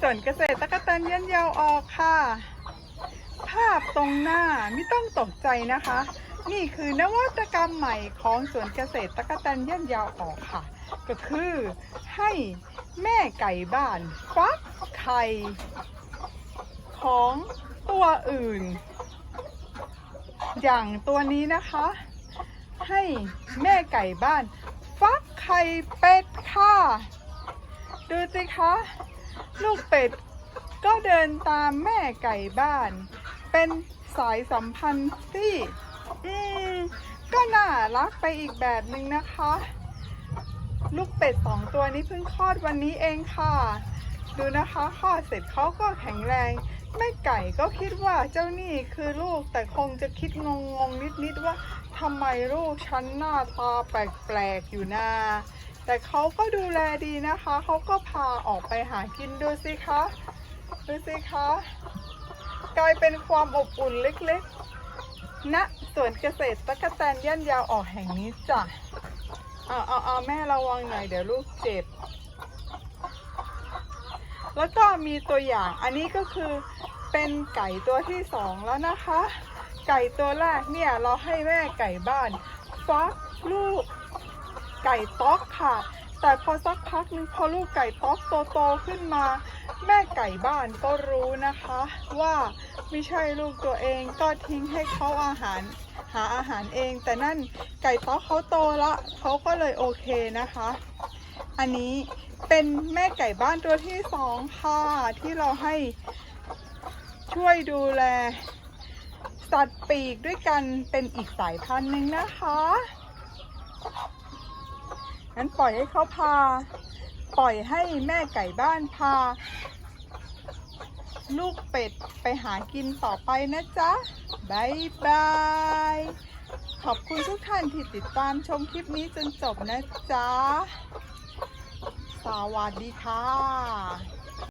สวนเกษตรตะกะแตนยันยาวออกค่ะ ภาพตรงหน้าไม่ต้องตกใจนะคะ นี่คือนวัตกรรมใหม่ของสวนเกษตรตะกะแตนยันยาวออกค่ะ ก็คือให้แม่ไก่บ้านฟักไข่ของตัวอื่น อย่างตัวนี้นะคะ ให้แม่ไก่บ้าน ฟักไข่เป็ดค่ะ ดูสิคะ ลูกเป็ดก็เดินตามแม่ไก่บ้าน เป็นสายสัมพันธ์ที่ อืม ก็น่ารักไปอีกแบบหนึ่งนะคะ ลูกเป็ดสองตัวนี้เพิ่งคลอดวันนี้เองค่ะ ดูนะคะคลอดเสร็จเขาก็แข็งแรงแม่ไก่ก็คิดว่าเจ้านี่คือลูกแต่คงจะคิดงงงๆนิดๆว่าทำไมลูกฉันหน้าตาแปลกๆอยู่นะ แต่เขาก็ดูแลดีนะคะ เขาก็พาออกไปหากินดูสิคะ ดูสิคะ กลายเป็นความอบอุ่นเล็กๆณสวนเกษตรตะกะแตนย่านยาวออกแห่งนี้จ้ะเอาเอาเอาแม่ระวังหน่อยเดี๋ยวลูกเจ็บ แล้วก็มีตัวอย่างอันนี้ก็คือเป็นไก่ตัวที่สองแล้วนะคะ ไก่ตัวแรกเนี่ยเราให้แม่ไก่บ้านฟักลูก ไก่ต๊อกค่ะ แต่พอสักพักนึงพอลูกไก่ต๊อกโตๆขึ้นมา แม่ไก่บ้านก็รู้นะคะ ว่าไม่ใช่ลูกตัวเองก็ทิ้งให้เขาอาหารหาอาหารเอง แต่นั่นไก่ต๊อกเขาโตละเขาก็เลยโอเคนะคะ อันนี้เป็นแม่ไก่บ้านตัวที่สองค่ะที่เราให้ช่วยดูแล สัตว์ปีกด้วยกันเป็นอีกสายพันธุ์หนึ่งนะคะ งั้นปล่อยให้เขาพา ปล่อยให้แม่ไก่บ้านพา ลูกเป็ดไปหากินต่อไปนะจ๊ะบายบาย ขอบคุณทุกท่านที่ติดตามชมคลิปนี้จนจบนะจ๊ะ สวัสดีค่ะ